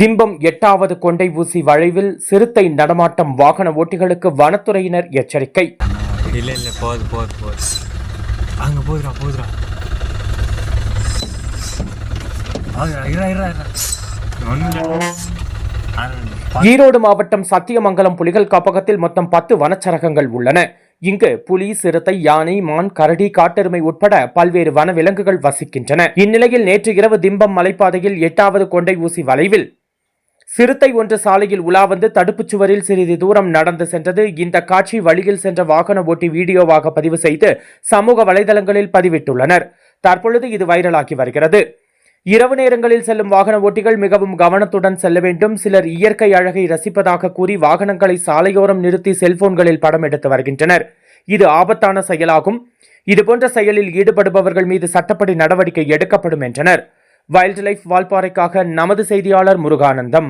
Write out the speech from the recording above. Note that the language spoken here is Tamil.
திம்பம் எட்டாவது கொண்டை ஊசி வளைவில் சிறுத்தை நடமாட்டம் வாகன ஓட்டிகளுக்கு வனத்துறையினர் எச்சரிக்கை. இல்ல இல்ல அங்க ஈரோடு மாவட்டம் சத்தியமங்கலம் புலிகள் காப்பகத்தில் மொத்தம் பத்து வனச்சரகங்கள் உள்ளன. இங்கு புலி சிறுத்தை யானை மான் கரடி காட்டெருமை உட்பட பல்வேறு வனவிலங்குகள் வசிக்கின்றன. இந்நிலையில் நேற்று இரவு திம்பம் மலைப்பாதையில் எட்டாவது கொண்டை ஊசி வளைவில் சிறுத்தை ஒன்று சாலையில் உலா வந்து தடுப்புச் சுவரில் சிறிது தூரம் நடந்து சென்றது. இந்த காட்சி வழியில் சென்ற வாகன ஓட்டி வீடியோவாக பதிவு செய்து சமூக வலைதளங்களில் பதிவிட்டுள்ளனர். தற்பொழுது இது வைரலாகி வருகிறது. இரவு நேரங்களில் செல்லும் வாகன ஓட்டிகள் மிகவும் கவனத்துடன் செல்ல வேண்டும். சிலர் இயற்கை அழகை ரசிப்பதாக கூறி வாகனங்களை சாலையோரம் நிறுத்தி செல்போன்களில் படம் எடுத்து வருகின்றனர். இது ஆபத்தான செயலாகும். இதுபோன்ற செயலில் ஈடுபடுபவர்கள் மீது சட்டப்படி நடவடிக்கை எடுக்கப்படும் என்றனர். வைல்ட் லைஃப் வால்பாறைக்காக நமது செய்தியாளர் முருகானந்தம்.